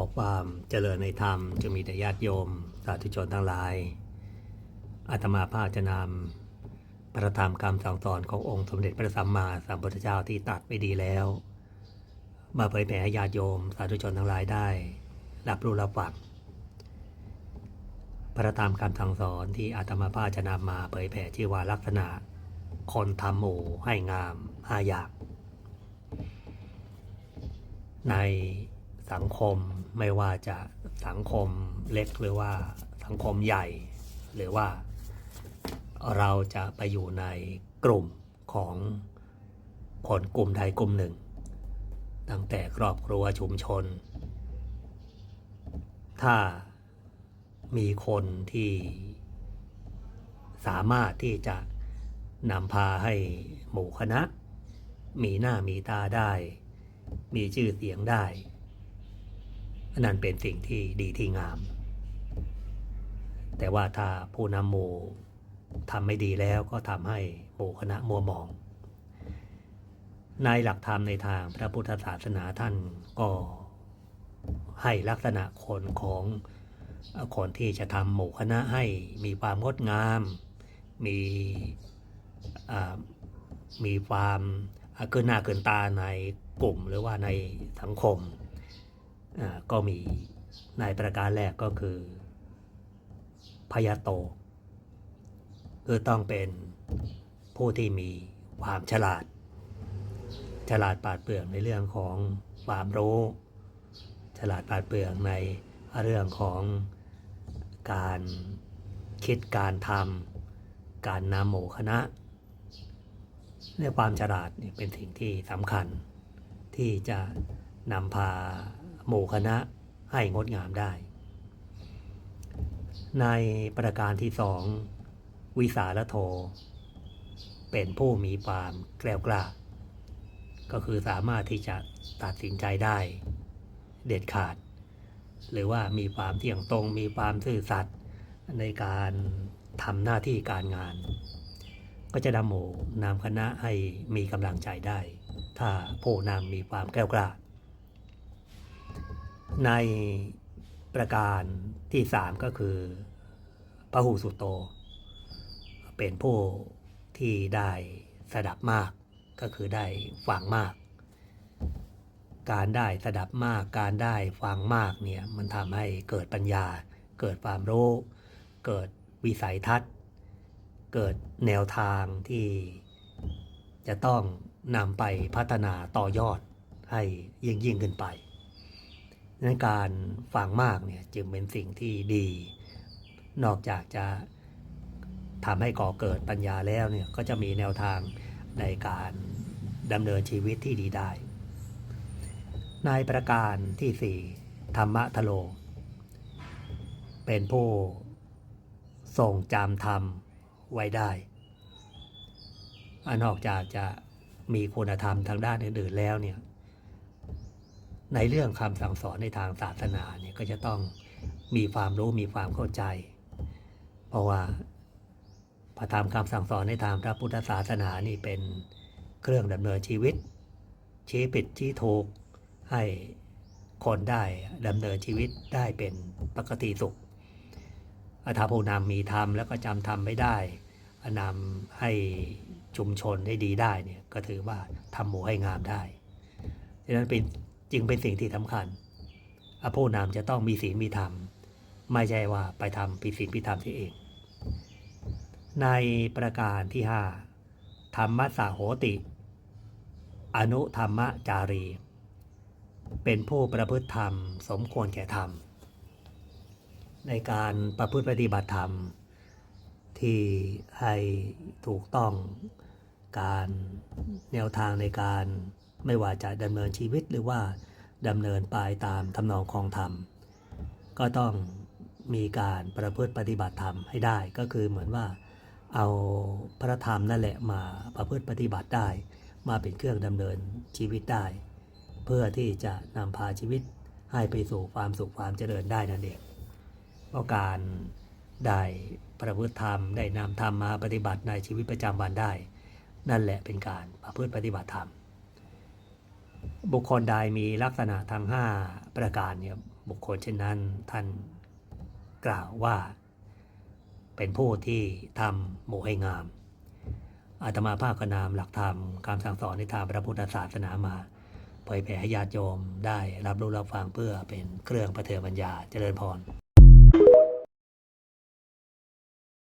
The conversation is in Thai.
อความเจริญในธรรมจะมีแต่ญาติโยม สาธุชนทั้งหลาย อาตมาภาพจะนำพระธรรมคำสั่งสอนขององค์สมเด็จพระสัมมาสัมพุทธเจ้าที่ตัดไปดีแล้ว มาเผยแผ่ให้ญาติโยม สาธุชนทั้งหลายได้ รับรู้รับฟังพระธรรมคำสั่งสอนที่อาตมาภาพจะนำมาเผยแผ่ชื่อว่าลักษณะ คนทำหมู่ให้งามห้าอย่างใน สังคมไม่ว่าจะสังคมเล็กหรือว่าสังคมใหญ่ หรือว่าเราจะไปอยู่ในกลุ่มของคนกลุ่มใดกลุ่มหนึ่ง ตั้งแต่ครอบครัวชุมชน ถ้ามีคนที่สามารถที่จะนำพาให้หมู่คณะ มีหน้ามีตาได้ มีชื่อเสียงได้ นนั้นเป็นสิ่งที่ดีที่งาม แต่ว่าถ้าผู้นำหมู่ทำไม่ดีแล้วก็ทำให้หมู่คณะมัวมอง ในหลักธรรมในทางพระพุทธศาสนาท่านก็ให้ลักษณะคนของคนที่จะทำหมู่คณะให้มีความงดงาม มีมีความเกินหน้าเกินตาในกลุ่มหรือว่าในสังคม ก็มีในประการแรกก็คือพยาโต คือต้องเป็นผู้ที่มีความฉลาด ฉลาดปราดเปรื่องในเรื่องของความรู้ ฉลาดปราดเปรื่องในเรื่องของการคิดการทำการนำหมู่คณะในความฉลาดเป็นสิ่งที่สำคัญที่จะนำพา หมู่คณะให้งดงามได้ ในประการที่สองวิสาละโท เป็นผู้มีความแกล้วกล้า ก็คือสามารถที่จะตัดสินใจได้ เด็ดขาด หรือว่ามีความเที่ยงตรง มีความซื่อสัตย์ในการทำหน้าที่การงาน ก็จะนำหมู่นำคณะให้มีกำลังใจได้ ถ้าผู้นำมีความแกล้วกล้า ในประการที่สามก็คือพระหูสุโต เป็นผู้ที่ได้สดับมากก็คือได้ฟังมาก การได้สดับมาก การได้ฟังมากเนี่ยมันทำให้เกิดปัญญา เกิดความรู้ เกิดวิสัยทัศน์ เกิดแนวทางที่จะต้องนำไปพัฒนาต่อยอดให้ยิ่งยิ่งขึ้นไป นั้นการฟังมากเนี่ยจึงเป็นสิ่งที่ดี นอกจากจะทำให้ก่อเกิดปัญญาแล้วเนี่ยก็จะมีแนวทางในการดำเนินชีวิตที่ดีได้ ในประการที่สี่ธรรมะทโล เป็นผู้ทรงจำธรรมไว้ได้อนอกจากจะมีคุณธรรมทางด้านอื่นๆแล้วเนี่ย ในเรื่องคำสั่งสอนในทางศาสนาเนี่ยก็จะต้องมีความรู้มีความเข้าใจ เพราะว่าพระธรรมคำสั่งสอนในทางพระพุทธศาสนานี่เป็นเครื่องดำเนินชีวิต ชี้ผิดชี้ถูกให้คนได้ดำเนินชีวิตได้เป็นปกติสุขถ้าผู้นำมีธรรมแล้วก็จำธรรมไม่ได้นำให้ชุมชนได้ดีได้เนี่ยก็ถือว่าทำหมู่ให้งามได้ดังนั้นเป็น จึงเป็นสิ่งที่สำคัญผู้นำจะต้องมีศีลมีธรรม ไม่ใช่ว่าไปทำผิดศีลผิดธรรมที่เอง ในประการที่ห้าธรรมสาโหติ อนุธรรมจารี เป็นผู้ประพฤติธรรม สมควรแก่ธรรม ในการประพฤติปฏิบัติธรรม ที่ให้ถูกต้องการแนวทางในการ ไม่ว่าจะดำเนินชีวิตหรือว่าดำเนินไปตามทำนองคองธรรม ก็ต้องมีการประพฤติปฏิบัติธรรมให้ได้ก็คือเหมือนว่าเอาพระธรรมนั่นแหละมาประพฤติปฏิบัติได้ มาเป็นเครื่องดำเนินชีวิตได้ เพื่อที่จะนำพาชีวิตให้ไปสู่ความสุขความเจริญได้นั่นเองเพราะการได้ประพฤติธรรมได้นำธรรมมาปฏิบัติในชีวิตประจำวันได้ นั่นแหละเป็นการประพฤติปฏิบัติธรรม บุคคลใดมีลักษณะทั้ง 5 ประการเนี่ยบุคคลเช่นนั้นท่านกล่าวว่า เป็นผู้ที่ทำหมู่ให้งาม อาตมาภาคนามหลักธรรมคำสั่งสอนในทางพระพุทธศาสนามาเผยแผ่ให้ญาติโยมได้รับรู้รับฟังเพื่อเป็นเครื่องประเทืองปัญญาเจริญพร